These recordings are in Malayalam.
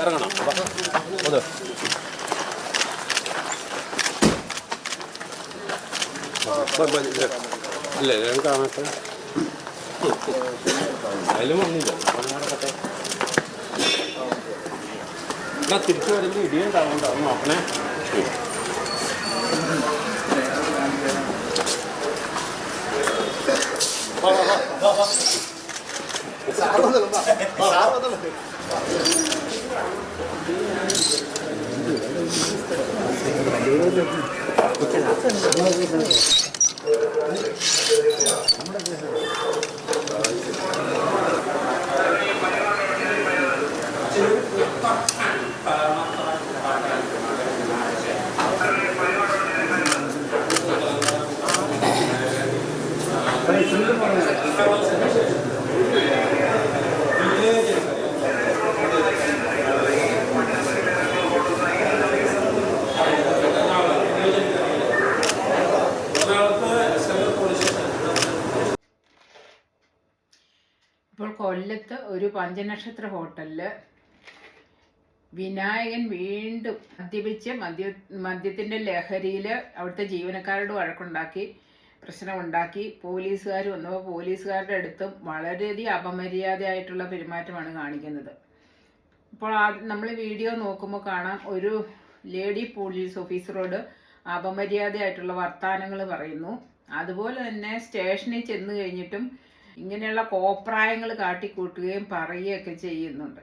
ഇറങ്ങണം. അത് ഇല്ല ഞാൻ കാണട്ടെ. അതിലും വന്നില്ല എന്നാ തിരിച്ചു വരുമ്പോൾ ഇടിയുണ്ടാവുണ്ടാവും നോക്കണേ. ഇപ്പോൾ കൊല്ലത്ത് ഒരു പഞ്ചനക്ഷത്ര ഹോട്ടലിൽ വിനായകൻ വീണ്ടും മദ്യപിച്ച് മദ്യ മദ്യത്തിന്റെ ലഹരിയിൽ അവിടുത്തെ ജീവനക്കാരോട് വഴക്കുണ്ടാക്കി പ്രശ്നമുണ്ടാക്കി. പോലീസുകാർ വന്നപ്പോൾ പോലീസുകാരുടെ അടുത്തും വളരെയധികം അപമര്യാദയായിട്ടുള്ള പെരുമാറ്റമാണ് കാണിക്കുന്നത്. ഇപ്പോൾ നമ്മൾ വീഡിയോ നോക്കുമ്പോൾ കാണാം ഒരു ലേഡി പോലീസ് ഓഫീസറോട് അപമര്യാദയായിട്ടുള്ള വർത്തമാനങ്ങൾ പറയുന്നു. അതുപോലെ തന്നെ സ്റ്റേഷനിൽ ചെന്ന് കഴിഞ്ഞിട്ടും ഇങ്ങനെയുള്ള കോപ്രായങ്ങൾ കാട്ടിക്കൂട്ടുകയും പറയുകയൊക്കെ ചെയ്യുന്നുണ്ട്.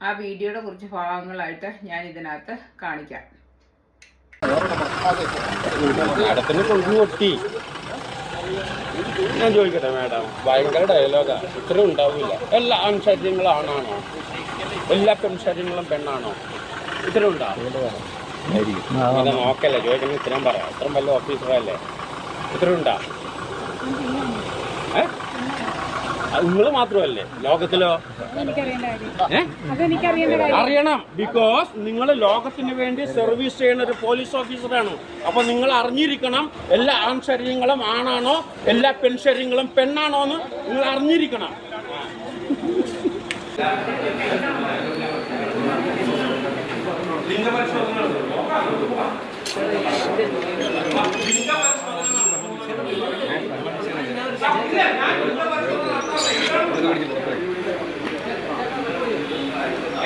ആ വീഡിയോയുടെ കുറച്ച് ഭാഗങ്ങളായിട്ട് ഞാൻ ഇതിനകത്ത് കാണിക്കാം. മാഡത്തിന് കൊണ്ടു പൊട്ടി. ഞാൻ ചോദിക്കട്ടെ മാഡം? ഭയങ്കര ഡയലോഗാ ഇത്രയും ഉണ്ടാവില്ല. എല്ലാ ആൺശരീരങ്ങളും ആണാണോ എല്ലാ പെൺശരീരങ്ങളും പെണ്ണാണോ? ഇത്രയും ഉണ്ടാവും നോക്കല്ലേ ചോദിക്കണമെങ്കിൽ ഇത്രയും പറയാം. ഇത്രയും വല്ല ഓഫീസറല്ലേ ഇത്രയും ഉണ്ടാ? നിങ്ങൾ മാത്രമല്ലേ? ലോകത്തിലോ? ഏ? അറിയണം. ബിക്കോസ് നിങ്ങൾ ലോകത്തിന് വേണ്ടി സർവീസ് ചെയ്യുന്ന ഒരു പോലീസ് ഓഫീസറാണ് അപ്പൊ നിങ്ങൾ അറിഞ്ഞിരിക്കണം എല്ലാ ആൺ ശരീരങ്ങളും ആണാണോ എല്ലാ പെൺശരീരങ്ങളും പെണ്ണാണോ എന്ന് നിങ്ങൾ അറിഞ്ഞിരിക്കണം.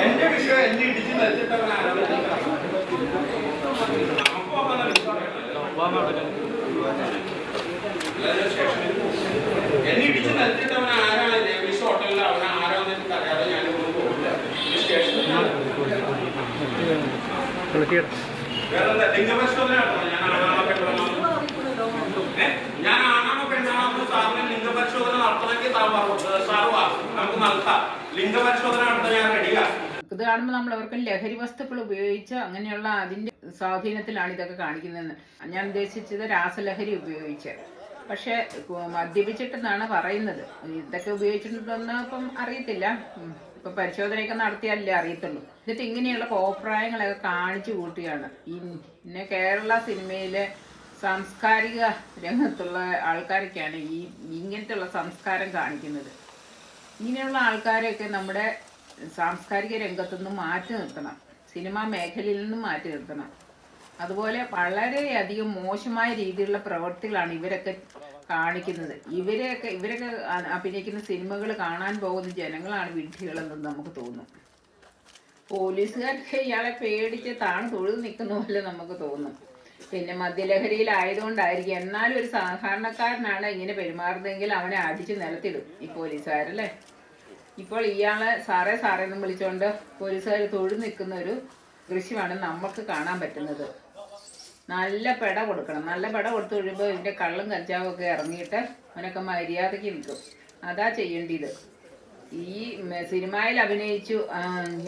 എന്റെ വിഷയം എന്നെ ഇടിച്ച് നിർത്തിട്ടവനാണ് എന്നെ ഇടിച്ച് നിർത്തിട്ടവൻ ആരാണ് ലേഡീസ് ഹോട്ടലിൽ അവൻ ആരാന്ന് എനിക്ക് അറിയാതെ ഞാൻ പോകില്ല സ്റ്റേഷനിൽ വേറെന്താ? ലിംഗപരിശോധന നടത്തണം ഞാൻ ആണാണോ പെണ്ണാണോ ഏ? ഞാൻ ആണാണോ പെണ്ണാണോ എന്ന് സാറിന് ലിംഗപരിശോധന നടത്തണമെങ്കിൽ താൻ പറഞ്ഞു സാറ് വാ നമുക്ക് നടത്താം ലിംഗപരിശോധന നടത്താൻ ഞാൻ റെഡിയാ ഇത് കാണുമ്പോൾ നമ്മൾ അവർക്ക് ലഹരി വസ്തുക്കൾ ഉപയോഗിച്ച് അങ്ങനെയുള്ള അതിന്റെ സ്വാധീനത്തിലാണ് ഇതൊക്കെ കാണിക്കുന്നത് ഞാൻ ഉദ്ദേശിച്ചത് രാസലഹരി ഉപയോഗിച്ച്. പക്ഷെ മദ്യപിച്ചിട്ടെന്നാണ് പറയുന്നത്. ഇതൊക്കെ ഉപയോഗിച്ചിട്ടുണ്ടെന്ന് ഇപ്പം അറിയത്തില്ല. ഇപ്പൊ പരിശോധനയൊക്കെ നടത്തിയാലല്ലേ അറിയത്തുള്ളൂ. എന്നിട്ട് ഇങ്ങനെയുള്ള കോപ്രായങ്ങളൊക്കെ കാണിച്ചു കൂട്ടിയാണ്. പിന്നെ കേരള സിനിമയിലെ സാംസ്കാരിക രംഗത്തുള്ള ആൾക്കാരൊക്കെയാണ് ഈ ഇങ്ങനത്തെയുള്ള സംസ്കാരം കാണിക്കുന്നത്. ഇങ്ങനെയുള്ള ആൾക്കാരെയൊക്കെ നമ്മുടെ സാംസ്കാരിക രംഗത്തുനിന്ന് മാറ്റി നിർത്തണം. സിനിമാ മേഖലയിൽ നിന്നും മാറ്റി നിർത്തണം. അതുപോലെ വളരെയധികം മോശമായ രീതിയിലുള്ള പ്രവൃത്തികളാണ് ഇവരൊക്കെ കാണിക്കുന്നത്. ഇവരെയൊക്കെ ഇവരൊക്കെ അഭിനയിക്കുന്ന സിനിമകൾ കാണാൻ പോകുന്ന ജനങ്ങളാണ് വിഡ്ഢികളെന്ന് നമുക്ക് തോന്നും. പോലീസുകാർക്ക് ഇയാളെ പേടിച്ച് താണു തൊഴിൽ നിൽക്കുന്ന പോലെ നമുക്ക് തോന്നും. പിന്നെ മദ്യലഹരിയിലായതുകൊണ്ടായിരിക്കും. എന്നാലും ഒരു സാധാരണക്കാരനാണ് ഇങ്ങനെ പെരുമാറുന്നതെങ്കിൽ അവനെ അടിച്ച് നിലത്തിടും ഈ പോലീസുകാരല്ലേ? ഇപ്പോൾ ഇയാളെ സാറേ സാറേ എന്നും വിളിച്ചുകൊണ്ട് പോലീസുകാർ തൊഴു നിൽക്കുന്ന ഒരു ദൃശ്യമാണ് നമുക്ക് കാണാൻ പറ്റുന്നത്. നല്ല പെട കൊടുക്കണം. നല്ല പെട കൊടുത്തു കഴിയുമ്പോൾ ഇതിന്റെ കള്ളും കഞ്ചാവും ഒക്കെ ഇറങ്ങിയിട്ട് അവനൊക്കെ മര്യാദയ്ക്ക് നിൽക്കും. അതാ ചെയ്യേണ്ടത്. ഈ സിനിമയിൽ അഭിനയിച്ചു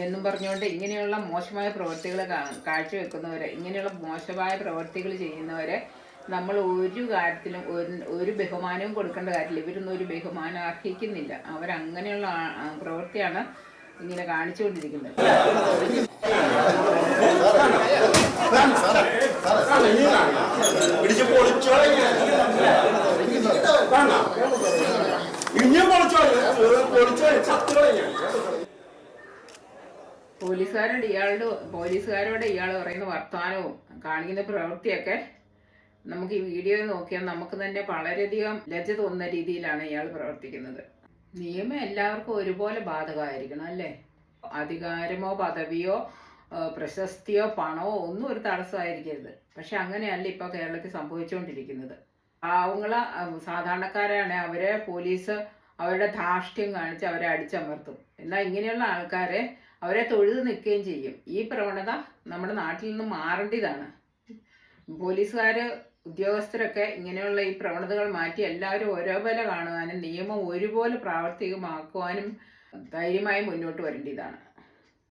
എന്നും പറഞ്ഞുകൊണ്ട് ഇങ്ങനെയുള്ള മോശമായ പ്രവൃത്തികൾ കാഴ്ചവെക്കുന്നവരെ ഇങ്ങനെയുള്ള മോശമായ പ്രവൃത്തികൾ ചെയ്യുന്നവരെ നമ്മൾ ഒരു കാര്യത്തിലും ഒരു- ബഹുമാനവും കൊടുക്കേണ്ട കാര്യമില്ല. ഇവരൊന്നും ഒരു ബഹുമാനം അർഹിക്കുന്നില്ല. അവരങ്ങനെയുള്ള പ്രവൃത്തിയാണ് ഇങ്ങനെ കാണിച്ചുകൊണ്ടിരിക്കുന്നത്. പോലീസുകാരോട് ഇയാളോട് പോലീസുകാരോട് ഇയാൾ പറയുന്ന വർത്തമാനവും കാണിക്കുന്ന പ്രവൃത്തിയൊക്കെ നമുക്ക് ഈ വീഡിയോ നോക്കിയാൽ നമുക്ക് തന്നെ വളരെയധികം ലജ്ജ തോന്നുന്ന രീതിയിലാണ് ഇയാൾ പ്രവർത്തിക്കുന്നത്. നിയമം എല്ലാവർക്കും ഒരുപോലെ ബാധകമായിരിക്കണം അല്ലേ? അധികാരമോ പദവിയോ പ്രശസ്തിയോ പണമോ ഒന്നും ഒരു തടസ്സമായിരിക്കരുത്. പക്ഷെ അങ്ങനെയല്ല ഇപ്പോൾ കേരളത്തിൽ സംഭവിച്ചുകൊണ്ടിരിക്കുന്നത്. പാവങ്ങളെ ആ, സാധാരണക്കാരാണ് അവരെ പോലീസ് അവരുടെ ധാർഷ്ട്യം കാണിച്ച് അവരെ അടിച്ചമർത്തും. എന്നാൽ ഇങ്ങനെയുള്ള ആൾക്കാരെ അവരെ തൊഴുതു നിൽക്കുകയും ചെയ്യും. ഈ പ്രവണത നമ്മുടെ നാട്ടിൽ നിന്ന് മാറേണ്ടതാണ്. പോലീസുകാർ ഉദ്യോഗസ്ഥരൊക്കെ ഇങ്ങനെയുള്ള ഈ പ്രവണതകൾ മാറ്റി എല്ലാവരും ഒരേപോലെ കാണുവാനും നിയമം ഒരുപോലെ പ്രാവർത്തികമാക്കുവാനും ധൈര്യമായി മുന്നോട്ട് വരേണ്ടതാണ്.